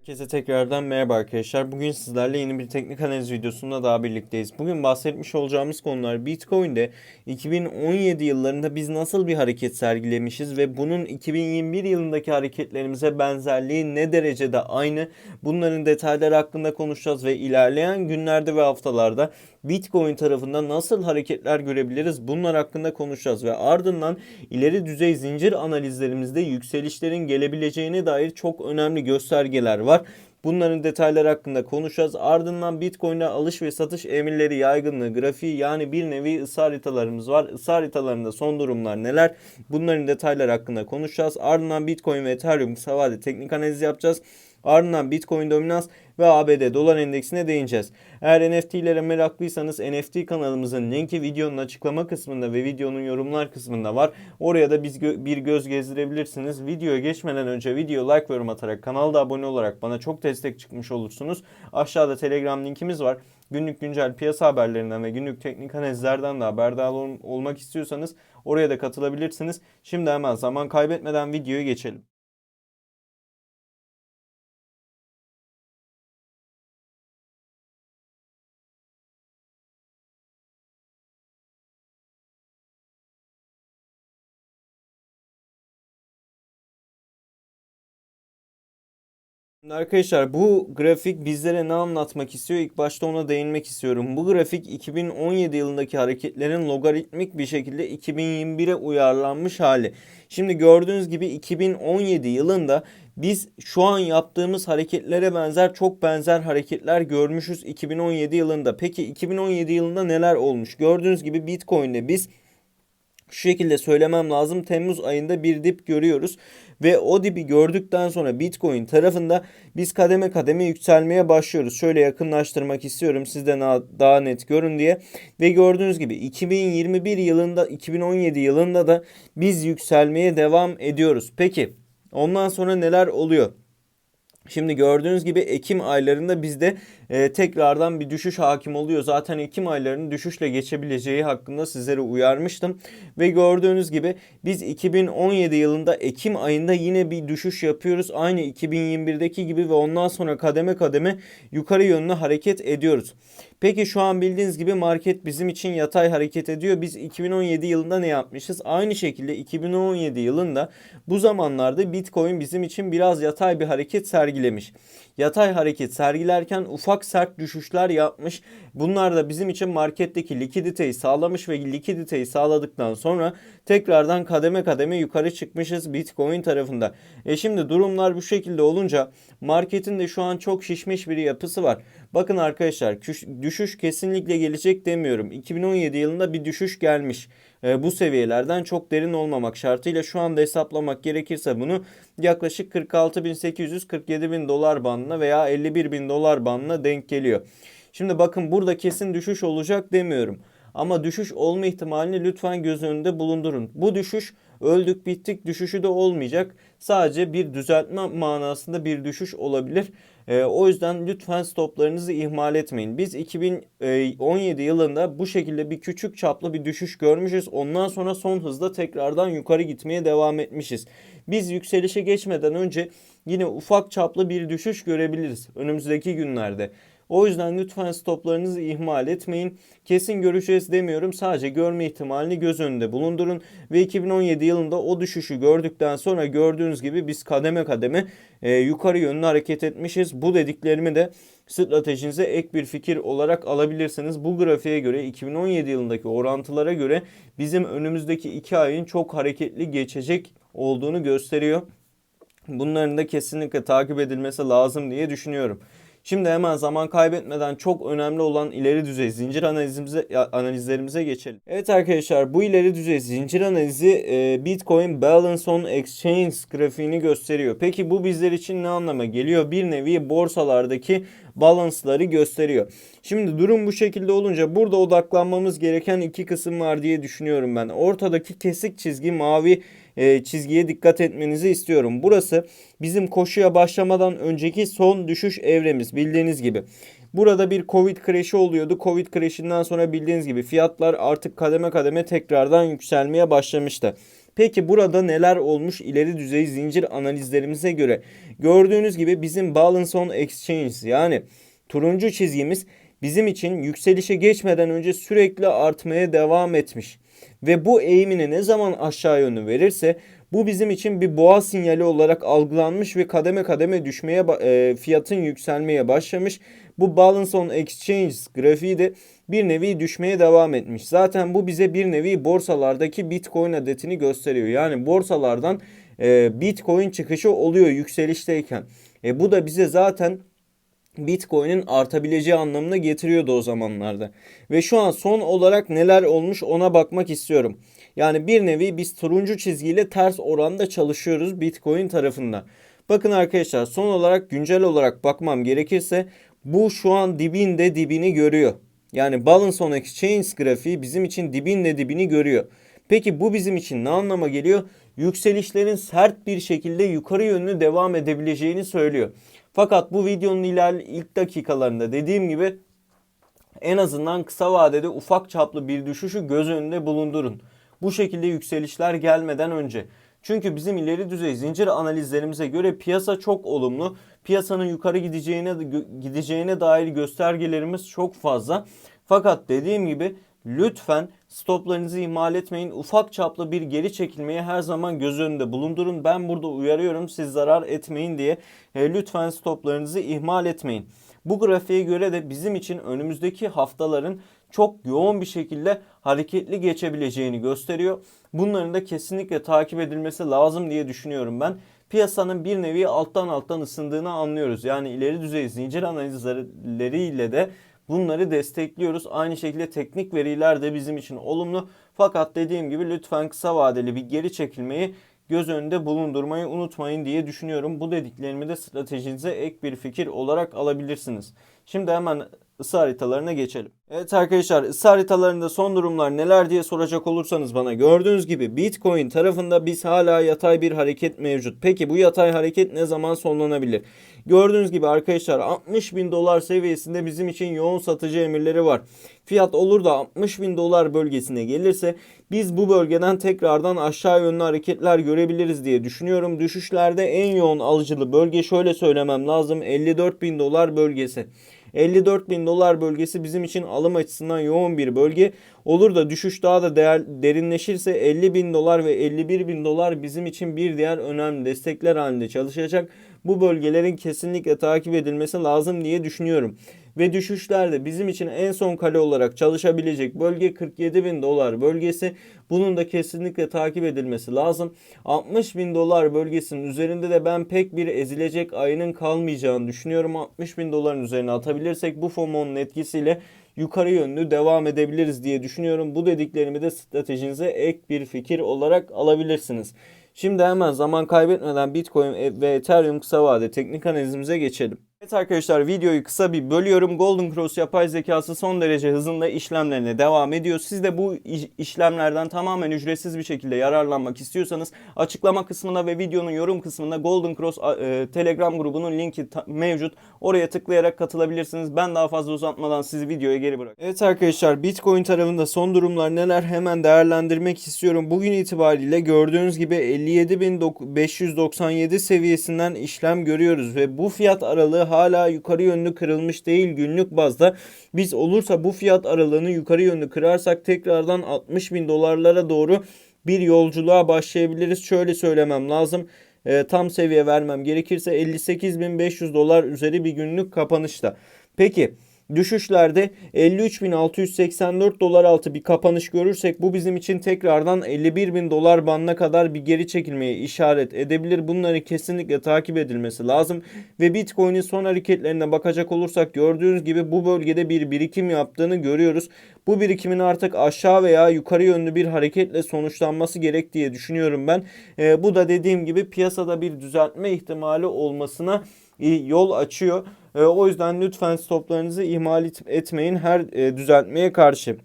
Herkese tekrardan merhaba arkadaşlar. Bugün sizlerle yeni bir teknik analiz videosunda daha birlikteyiz. Bugün bahsetmiş olacağımız konular Bitcoin'de 2017 yıllarında biz nasıl bir hareket sergilemişiz ve bunun 2021 yılındaki hareketlerimize benzerliği ne derecede aynı? Bunların detayları hakkında konuşacağız ve ilerleyen günlerde ve haftalarda Bitcoin tarafında nasıl hareketler görebiliriz? Bunlar hakkında konuşacağız ve ardından ileri düzey zincir analizlerimizde yükselişlerin gelebileceğine dair çok önemli göstergeler var. Bunların detayları hakkında konuşacağız. Ardından Bitcoin'e alış ve satış emirleri yaygınlığı, grafiği yani bir nevi ısı haritalarımız var. Isı haritalarında son durumlar neler? Bunların detayları hakkında konuşacağız. Ardından Bitcoin ve Ethereum kısa vade teknik analiz yapacağız. Ardından Bitcoin dominans ve ABD dolar endeksine değineceğiz. Eğer NFT'lere meraklıysanız NFT kanalımızın linki videonun açıklama kısmında ve videonun yorumlar kısmında var. Oraya da biz gö- bir göz gezdirebilirsiniz. Videoya geçmeden önce video like ve yorum atarak kanalda abone olarak bana çok destek çıkmış olursunuz. Aşağıda Telegram linkimiz var. Günlük güncel piyasa haberlerinden ve günlük teknik analizlerden de haberdar ol- olmak istiyorsanız oraya da katılabilirsiniz. Şimdi hemen zaman kaybetmeden videoya geçelim. Arkadaşlar bu grafik bizlere ne anlatmak istiyor? İlk başta ona değinmek istiyorum. Bu grafik 2017 yılındaki hareketlerin logaritmik bir şekilde 2021'e uyarlanmış hali. Şimdi gördüğünüz gibi 2017 yılında biz şu an yaptığımız hareketlere benzer çok benzer hareketler görmüşüz 2017 yılında. Peki 2017 yılında neler olmuş? Gördüğünüz gibi Bitcoin'de biz şu şekilde söylemem lazım. Temmuz ayında bir dip görüyoruz ve o dibi gördükten sonra Bitcoin tarafında biz kademe kademe yükselmeye başlıyoruz. Şöyle yakınlaştırmak istiyorum sizden daha net görün diye. Ve gördüğünüz gibi 2021 yılında 2017 yılında da biz yükselmeye devam ediyoruz. Peki ondan sonra neler oluyor? Şimdi gördüğünüz gibi Ekim aylarında bizde e, tekrardan bir düşüş hakim oluyor. Zaten Ekim aylarının düşüşle geçebileceği hakkında sizlere uyarmıştım. Ve gördüğünüz gibi biz 2017 yılında Ekim ayında yine bir düşüş yapıyoruz. Aynı 2021'deki gibi ve ondan sonra kademe kademe yukarı yönlü hareket ediyoruz. Peki şu an bildiğiniz gibi market bizim için yatay hareket ediyor. Biz 2017 yılında ne yapmışız? Aynı şekilde 2017 yılında bu zamanlarda Bitcoin bizim için biraz yatay bir hareket sergilemiş. Yatay hareket sergilerken ufak sert düşüşler yapmış. Bunlar da bizim için marketteki likiditeyi sağlamış ve likiditeyi sağladıktan sonra tekrardan kademe kademe yukarı çıkmışız Bitcoin tarafında. E şimdi durumlar bu şekilde olunca marketin de şu an çok şişmiş bir yapısı var. Bakın arkadaşlar düşüş kesinlikle gelecek demiyorum. 2017 yılında bir düşüş gelmiş. E, bu seviyelerden çok derin olmamak şartıyla şu anda hesaplamak gerekirse bunu yaklaşık 46.800-47.000 dolar bandına veya 51.000 dolar bandına denk geliyor. Şimdi bakın burada kesin düşüş olacak demiyorum. Ama düşüş olma ihtimalini lütfen göz önünde bulundurun. Bu düşüş öldük bittik düşüşü de olmayacak. Sadece bir düzeltme manasında bir düşüş olabilir. E, o yüzden lütfen stoplarınızı ihmal etmeyin. Biz 2017 yılında bu şekilde bir küçük çaplı bir düşüş görmüşüz. Ondan sonra son hızda tekrardan yukarı gitmeye devam etmişiz. Biz yükselişe geçmeden önce yine ufak çaplı bir düşüş görebiliriz önümüzdeki günlerde. O yüzden lütfen stoplarınızı ihmal etmeyin. Kesin göreceğiz demiyorum. Sadece görme ihtimalini göz önünde bulundurun. Ve 2017 yılında o düşüşü gördükten sonra gördüğünüz gibi biz kademe kademe e, yukarı yönlü hareket etmişiz. Bu dediklerimi de stratejinize ek bir fikir olarak alabilirsiniz. Bu grafiğe göre 2017 yılındaki orantılara göre bizim önümüzdeki 2 ayın çok hareketli geçecek olduğunu gösteriyor. Bunların da kesinlikle takip edilmesi lazım diye düşünüyorum. Şimdi hemen zaman kaybetmeden çok önemli olan ileri düzey zincir analizimize analizlerimize geçelim. Evet arkadaşlar bu ileri düzey zincir analizi e, Bitcoin Balance on Exchange grafiğini gösteriyor. Peki bu bizler için ne anlama geliyor? Bir nevi borsalardaki balansları gösteriyor. Şimdi durum bu şekilde olunca burada odaklanmamız gereken iki kısım var diye düşünüyorum ben. Ortadaki kesik çizgi mavi e, çizgiye dikkat etmenizi istiyorum. Burası bizim koşuya başlamadan önceki son düşüş evremiz bildiğiniz gibi. Burada bir Covid crash'i oluyordu. Covid crash'inden sonra bildiğiniz gibi fiyatlar artık kademe kademe tekrardan yükselmeye başlamıştı. Peki burada neler olmuş ileri düzey zincir analizlerimize göre? Gördüğünüz gibi bizim balance on exchange yani turuncu çizgimiz bizim için yükselişe geçmeden önce sürekli artmaya devam etmiş. Ve bu eğimini ne zaman aşağı yönlü verirse bu bizim için bir boğa sinyali olarak algılanmış ve kademe kademe düşmeye e, fiyatın yükselmeye başlamış. Bu balance on exchange grafiği de bir nevi düşmeye devam etmiş. Zaten bu bize bir nevi borsalardaki Bitcoin adetini gösteriyor. Yani borsalardan e, Bitcoin çıkışı oluyor yükselişteyken. E, bu da bize zaten Bitcoin'in artabileceği anlamına getiriyordu o zamanlarda. Ve şu an son olarak neler olmuş ona bakmak istiyorum. Yani bir nevi biz turuncu çizgiyle ters oranda çalışıyoruz Bitcoin tarafında. Bakın arkadaşlar son olarak güncel olarak bakmam gerekirse bu şu an dibinde dibini görüyor. Yani Balance on Exchange grafiği bizim için dibinde dibini görüyor. Peki bu bizim için ne anlama geliyor? Yükselişlerin sert bir şekilde yukarı yönlü devam edebileceğini söylüyor. Fakat bu videonun iler ilk dakikalarında dediğim gibi en azından kısa vadede ufak çaplı bir düşüşü göz önünde bulundurun. Bu şekilde yükselişler gelmeden önce. Çünkü bizim ileri düzey zincir analizlerimize göre piyasa çok olumlu. Piyasanın yukarı gideceğine gideceğine dair göstergelerimiz çok fazla. Fakat dediğim gibi lütfen stoplarınızı ihmal etmeyin. Ufak çaplı bir geri çekilmeyi her zaman göz önünde bulundurun. Ben burada uyarıyorum siz zarar etmeyin diye. E, lütfen stoplarınızı ihmal etmeyin. Bu grafiğe göre de bizim için önümüzdeki haftaların çok yoğun bir şekilde hareketli geçebileceğini gösteriyor. Bunların da kesinlikle takip edilmesi lazım diye düşünüyorum ben. Piyasanın bir nevi alttan alttan ısındığını anlıyoruz. Yani ileri düzey zincir analizleriyle de bunları destekliyoruz. Aynı şekilde teknik veriler de bizim için olumlu. Fakat dediğim gibi lütfen kısa vadeli bir geri çekilmeyi göz önünde bulundurmayı unutmayın diye düşünüyorum. Bu dediklerimi de stratejinize ek bir fikir olarak alabilirsiniz. Şimdi hemen ısı haritalarına geçelim. Evet arkadaşlar ısı haritalarında son durumlar neler diye soracak olursanız bana gördüğünüz gibi Bitcoin tarafında biz hala yatay bir hareket mevcut. Peki bu yatay hareket ne zaman sonlanabilir? Gördüğünüz gibi arkadaşlar 60 bin dolar seviyesinde bizim için yoğun satıcı emirleri var. Fiyat olur da 60 bin dolar bölgesine gelirse biz bu bölgeden tekrardan aşağı yönlü hareketler görebiliriz diye düşünüyorum. Düşüşlerde en yoğun alıcılı bölge şöyle söylemem lazım 54 bin dolar bölgesi. 54 bin dolar bölgesi bizim için alım açısından yoğun bir bölge. Olur da düşüş daha da değer, derinleşirse 50 bin dolar ve 51 bin dolar bizim için bir diğer önemli destekler halinde çalışacak. Bu bölgelerin kesinlikle takip edilmesi lazım diye düşünüyorum ve düşüşlerde bizim için en son kale olarak çalışabilecek bölge 47 bin dolar bölgesi. Bunun da kesinlikle takip edilmesi lazım. 60 bin dolar bölgesinin üzerinde de ben pek bir ezilecek ayının kalmayacağını düşünüyorum. 60 bin doların üzerine atabilirsek bu FOMO'nun etkisiyle yukarı yönlü devam edebiliriz diye düşünüyorum. Bu dediklerimi de stratejinize ek bir fikir olarak alabilirsiniz. Şimdi hemen zaman kaybetmeden Bitcoin ve Ethereum kısa vade teknik analizimize geçelim. Evet arkadaşlar videoyu kısa bir bölüyorum. Golden Cross yapay zekası son derece hızında işlemlerine devam ediyor. Siz de bu işlemlerden tamamen ücretsiz bir şekilde yararlanmak istiyorsanız açıklama kısmında ve videonun yorum kısmında Golden Cross e, Telegram grubunun linki mevcut. Oraya tıklayarak katılabilirsiniz. Ben daha fazla uzatmadan sizi videoya geri bırak. Evet arkadaşlar Bitcoin tarafında son durumlar neler hemen değerlendirmek istiyorum. Bugün itibariyle gördüğünüz gibi 57.597 seviyesinden işlem görüyoruz ve bu fiyat aralığı hala yukarı yönlü kırılmış değil günlük bazda. Biz olursa bu fiyat aralığını yukarı yönlü kırarsak tekrardan 60 bin dolarlara doğru bir yolculuğa başlayabiliriz. Şöyle söylemem lazım. E, tam seviye vermem gerekirse 58.500 dolar üzeri bir günlük kapanışta. Peki düşüşlerde 53.684 dolar altı bir kapanış görürsek bu bizim için tekrardan 51.000 dolar bandına kadar bir geri çekilmeye işaret edebilir. Bunları kesinlikle takip edilmesi lazım. Ve Bitcoin'in son hareketlerine bakacak olursak gördüğünüz gibi bu bölgede bir birikim yaptığını görüyoruz. Bu birikimin artık aşağı veya yukarı yönlü bir hareketle sonuçlanması gerek diye düşünüyorum ben. E, bu da dediğim gibi piyasada bir düzeltme ihtimali olmasına yol açıyor. E, o yüzden lütfen stoplarınızı ihmal etmeyin her e, düzeltmeye karşı.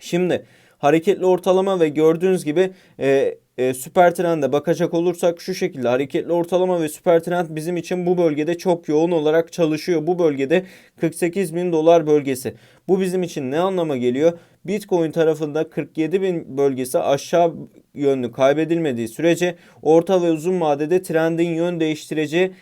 Şimdi hareketli ortalama ve gördüğünüz gibi e, e, süper trende bakacak olursak şu şekilde hareketli ortalama ve süper trend bizim için bu bölgede çok yoğun olarak çalışıyor. Bu bölgede 48 bin dolar bölgesi. Bu bizim için ne anlama geliyor? Bitcoin tarafında 47 bin bölgesi aşağı yönlü kaybedilmediği sürece orta ve uzun vadede trendin yön değiştireceği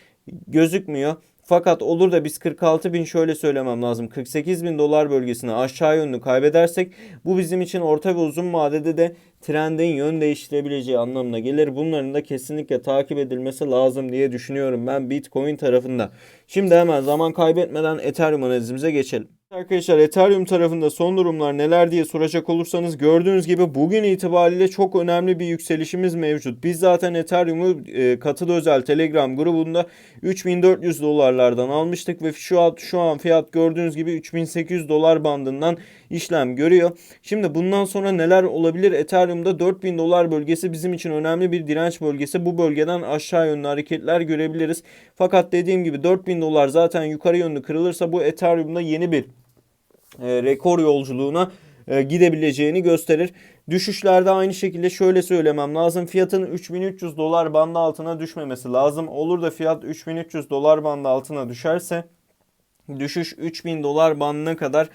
gözükmüyor. Fakat olur da biz 46 bin şöyle söylemem lazım 48 bin dolar bölgesini aşağı yönlü kaybedersek bu bizim için orta ve uzun vadede de trendin yön değiştirebileceği anlamına gelir. Bunların da kesinlikle takip edilmesi lazım diye düşünüyorum ben Bitcoin tarafında. Şimdi hemen zaman kaybetmeden Ethereum analizimize geçelim. Arkadaşlar Ethereum tarafında son durumlar neler diye soracak olursanız gördüğünüz gibi bugün itibariyle çok önemli bir yükselişimiz mevcut. Biz zaten Ethereum'u e, katıl özel Telegram grubunda 3400 dolarlardan almıştık ve şu an, şu an fiyat gördüğünüz gibi 3800 dolar bandından işlem görüyor. Şimdi bundan sonra neler olabilir? Ethereum'da 4000 dolar bölgesi bizim için önemli bir direnç bölgesi. Bu bölgeden aşağı yönlü hareketler görebiliriz. Fakat dediğim gibi 4000 dolar zaten yukarı yönlü kırılırsa bu Ethereum'da yeni bir e, rekor yolculuğuna e, gidebileceğini gösterir. Düşüşlerde aynı şekilde şöyle söylemem lazım. Fiyatın 3300 dolar bandı altına düşmemesi lazım. Olur da fiyat 3300 dolar bandı altına düşerse düşüş 3000 dolar bandına kadar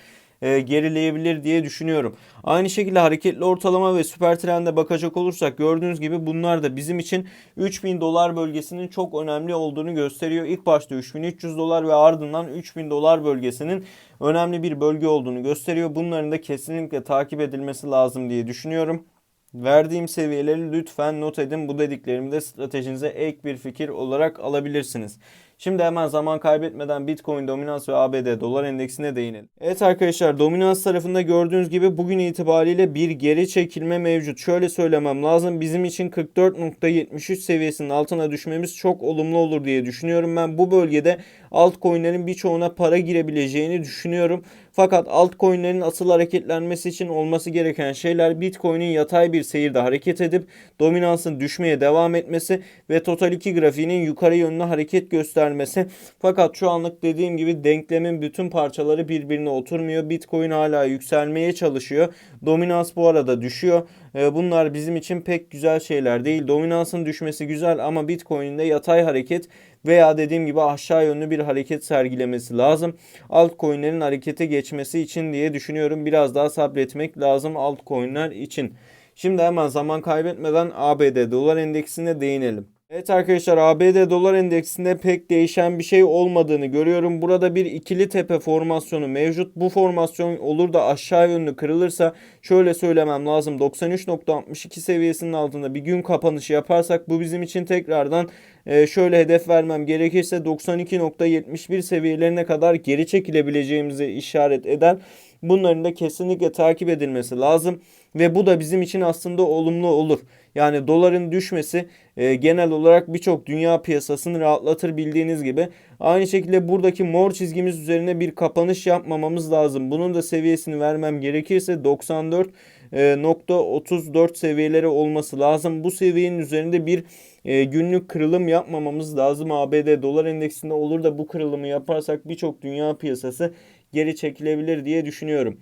e, gerileyebilir diye düşünüyorum. Aynı şekilde hareketli ortalama ve süper trende bakacak olursak gördüğünüz gibi bunlar da bizim için 3000 dolar bölgesinin çok önemli olduğunu gösteriyor. İlk başta 3300 dolar ve ardından 3000 dolar bölgesinin önemli bir bölge olduğunu gösteriyor. Bunların da kesinlikle takip edilmesi lazım diye düşünüyorum. Verdiğim seviyeleri lütfen not edin. Bu dediklerimi de stratejinize ek bir fikir olarak alabilirsiniz. Şimdi hemen zaman kaybetmeden Bitcoin dominans ve ABD dolar endeksine değinelim. Evet arkadaşlar dominans tarafında gördüğünüz gibi bugün itibariyle bir geri çekilme mevcut. Şöyle söylemem lazım. Bizim için 44.73 seviyesinin altına düşmemiz çok olumlu olur diye düşünüyorum. Ben bu bölgede altcoin'lerin birçoğuna para girebileceğini düşünüyorum. Fakat altcoin'lerin asıl hareketlenmesi için olması gereken şeyler Bitcoin'in yatay bir seyirde hareket edip dominansın düşmeye devam etmesi ve Total 2 grafiğinin yukarı yönlü hareket göstermesi. Fakat şu anlık dediğim gibi denklemin bütün parçaları birbirine oturmuyor. Bitcoin hala yükselmeye çalışıyor. Dominans bu arada düşüyor. Ee, bunlar bizim için pek güzel şeyler değil. Dominansın düşmesi güzel ama Bitcoin'in de yatay hareket veya dediğim gibi aşağı yönlü bir hareket sergilemesi lazım. Altcoin'lerin harekete geçmesi için diye düşünüyorum. Biraz daha sabretmek lazım altcoin'ler için. Şimdi hemen zaman kaybetmeden ABD dolar endeksine değinelim. Evet arkadaşlar ABD dolar endeksinde pek değişen bir şey olmadığını görüyorum. Burada bir ikili tepe formasyonu mevcut. Bu formasyon olur da aşağı yönlü kırılırsa şöyle söylemem lazım. 93.62 seviyesinin altında bir gün kapanışı yaparsak bu bizim için tekrardan e, şöyle hedef vermem gerekirse 92.71 seviyelerine kadar geri çekilebileceğimizi işaret eder. Bunların da kesinlikle takip edilmesi lazım ve bu da bizim için aslında olumlu olur. Yani doların düşmesi e, genel olarak birçok dünya piyasasını rahatlatır bildiğiniz gibi. Aynı şekilde buradaki mor çizgimiz üzerine bir kapanış yapmamamız lazım. Bunun da seviyesini vermem gerekirse 94 e, nokta 34 seviyeleri olması lazım. Bu seviyenin üzerinde bir e, günlük kırılım yapmamamız lazım. ABD dolar endeksinde olur da bu kırılımı yaparsak birçok dünya piyasası geri çekilebilir diye düşünüyorum.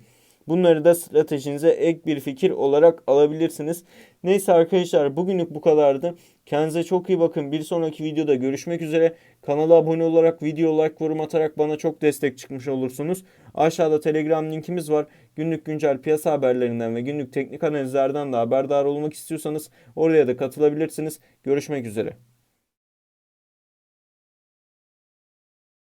Bunları da stratejinize ek bir fikir olarak alabilirsiniz. Neyse arkadaşlar bugünlük bu kadardı. Kendinize çok iyi bakın. Bir sonraki videoda görüşmek üzere. Kanala abone olarak video like yorum atarak bana çok destek çıkmış olursunuz. Aşağıda Telegram linkimiz var. Günlük güncel piyasa haberlerinden ve günlük teknik analizlerden de haberdar olmak istiyorsanız oraya da katılabilirsiniz. Görüşmek üzere.